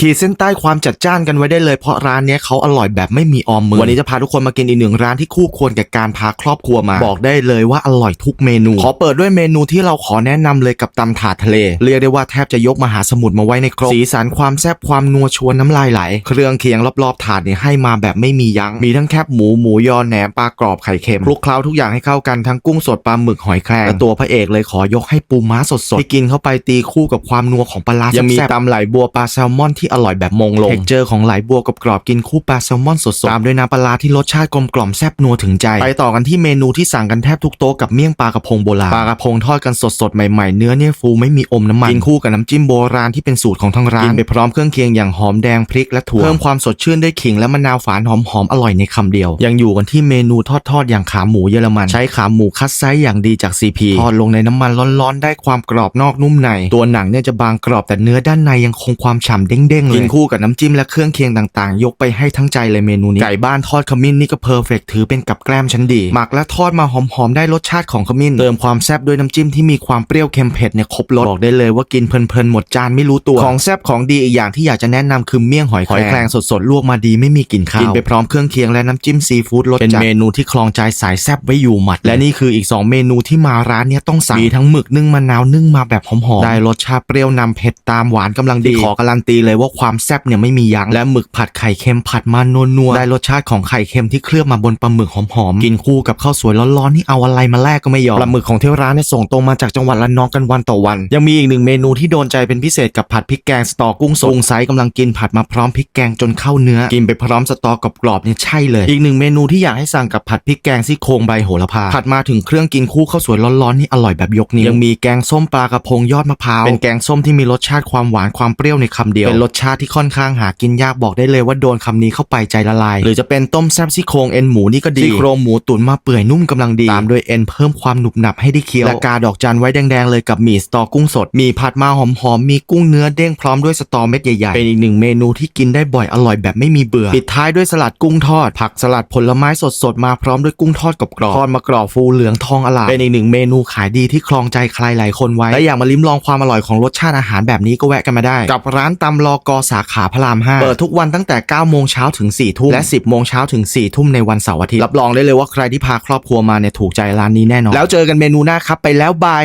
ขีดเส้นใต้ความจัดจ้านกันไว้ได้เลยเพราะร้านเนี้ยเขาอร่อยแบบไม่มีออมมือ วันนี้จะพาทุกคนมากินอีกหนึ่งร้านที่คู่ควรกับการพาครอบครัวมา บอกได้เลยว่าอร่อยทุกเมนู ขอเปิดด้วยเมนูที่เราขอแนะนำเลยกับตำถาดทะเล เรียกได้ว่าแทบจะยกมหาสมุทรมาไว้ในครกสีสันความแซ่บความนัวชวนน้ำลายไหล เครื่องเคียงรอบๆถาดเนี่ยให้มาแบบไม่มียัง้งมีทั้งแคบหมูหมูยอแหนมปลากรอบไข่เค็มคลุกเคล้าทุกอย่างให้เข้ากันทั้งกุ้งสดปลาหมึกหอยแครงและตัวพระเอกเลยขอยกให้ปูม้าสดๆที่กินเข้าไปตีคู่กับความนัวของปลาร้ายังมีตำไหลบัวปลาแซลมอนที่อร่อยแบบมงลงเท็กเจอร์ของไหลบัวกับกรอบกินคู่ปลาแซลมอนสดๆตามด้วยน้ำปลาร้าที่รสชาติกลมกล่อมแซ่บนัวถึงใจไปต่อกันที่เมนูที่สั่งกันแทบทุกโต๊ะกับเมี่ยงปลากระพงโบราณปลากระพงทอดกันสดๆใหม่ๆ เนื้อเนี่ยฟูไม่มีอมน้ำมันกินคู่กับน้ำจิ้มโบราณที่เป็นสูตรของทางร้านกินไปพร้อมเครื่องเคียงอย่างหอมแดงพริกและถั่วเพิ่มความสดชื่นด้วยขิงและมะนาวฝานหอมๆอร่อยในคำเดียว ยังอยู่กันที่เมนูทอดๆอย่างขาหมูเยอรมันใช้ขาหมูคัดไซส์อย่างดีจาก CP ทอดลงในน้ำมันร้อนๆได้ความกรอบนอกนุ่มใน ตัวหนังเนี่ยจะบางกรอบแต่เนื้อด้านในยังคงความฉ่ำเด้งๆเลยกินคู่กับน้ำจิ้มและเครื่องเคียงต่างๆ ยกไปให้ทั้งใจเลยเมนูนี้ไก่บ้านทอดขมิ้นนี่ก็เพอร์เฟกถือเป็นกับแกล้มชั้นดีหมักและทอดมาหอมๆได้รสชาติของขมิ้นเติมความแซ่บด้วยน้ำจิ้มที่มีความเปรี้ยวเค็มเผ็ดเนี่ยครบรสบอกได้เลยว่ากินเพลินๆหมดจานไม่รู้ตัวของแซ่บของดีอีกอย่างที่อยากจะแนะนำคือเมี่ยงหอยแครงหอยแครงสดๆลวกมาดีไม่มีกลิ่นคาวกินไปพร้อมเครื่องเคียงและน้ำจิ้มซีฟู้ดรสจัดเป็นเมนูที่คลองใจสายแซ่บไว้อยู่หมัด และนี่คืออีก 2 เมนูที่มาร้านเนี้ยต้องสั่งมีทั้งหมึกนึ่งมะนาวนึ่งมาแบบหอมๆได้รสชาติเปรี้ยวนำเผ็ดตามหวานกำลังดีขอการันตีเลยว่าความแซ่บเนี่ยไม่มียั้งและหมึกผัดไข่เค็มผัดมานัวๆได้รสชาติของไข่เค็มที่เคลือบมาบนปลาหมึกหอมๆกินคู่กับข้าวสวยร้อนๆนี่เอาอะไรมาแลกก็ไม่ยอมปลาหมึกของที่ร้านเนี่ยส่งตรงมาจากจังหวัดละนองกันวันต่อวัน ยังมีอีกหนึ่งเมนูที่โดนใจเป็นพิเศษกับผัดพริกแกงสตอกุ้งสดกุ้งไซส์กำลังกินผัดมาพร้อมพริกแกงจนเข้าเนื้อ กินไปพร้อมสตอกรอบๆเนี่ยใช่เลย อีกหนึ่งเมนูที่อยากให้สั่งกับผัดพริกแกงซี่โครงใบโหระพาผัดมาถึงเครื่องกินคู่ข้าวสวยร้อนๆนี่อร่อยแบบยกนิ้วยังมีแกงส้มปลากระพงยอดมะพร้าวเป็นแกงส้มที่มีรสชาติความหวานความเปรี้ยวในคำเดียวเป็นรสชาติที่ค่อนข้างหากินยากบอกได้เลยว่าโดนคำนี้เข้าไปใจละลาย หรือจะเป็นต้มแซ่บซี่โครงเอ็นหมูนี่ก็ดีซี่โครงหมูตุ๋นมาเปื่อยนุ่มกำลังดีตามด้วยเอ็นเพิ่มความหนุบหนับให้ได้เคี้ยวและกาดอกจันไว้แดงๆเลยกับหมี่สตอกุ้งสดมีผัดมาหอมๆมีกุ้งเนื้อเด้งพร้อมด้วยสตอเม็ดใหญ่ๆเป็นอีกหนึ่งเมนูที่กินได้บ่อยอร่อยแบบไม่มีเบื่อปิดท้ายด้วยสลัดกุ้งทอด ผักสลัดผลไม้สดๆมาพร้อมด้วยกุ้งทอดกรอบๆทอดมากรอบฟูเหลืองทองอลามเป็นอีกหนึ่งเมนูขายดีที่ครองใจใครหลายคนไว้และอยากมาลิ้มลองความอร่อยของรสชาติอาหารแบบนี้ก็แวะกันมาได้ กับร้านตำลอกอสาขาพระราม5เปิดทุกวันตั้งแต่ 9 โมงเช้าถึง 4 ทุ่ม และ 10 โมงเช้าถึง 4 ทุ่มในวันเสาร์อาทิตย์ รับรองได้เลยว่าใครที่พาครอบครัวมาเนี่ยถูกใจร้านนี้แน่นอน แล้วเจอกันเมนูหน้าครับไปแล้วบาย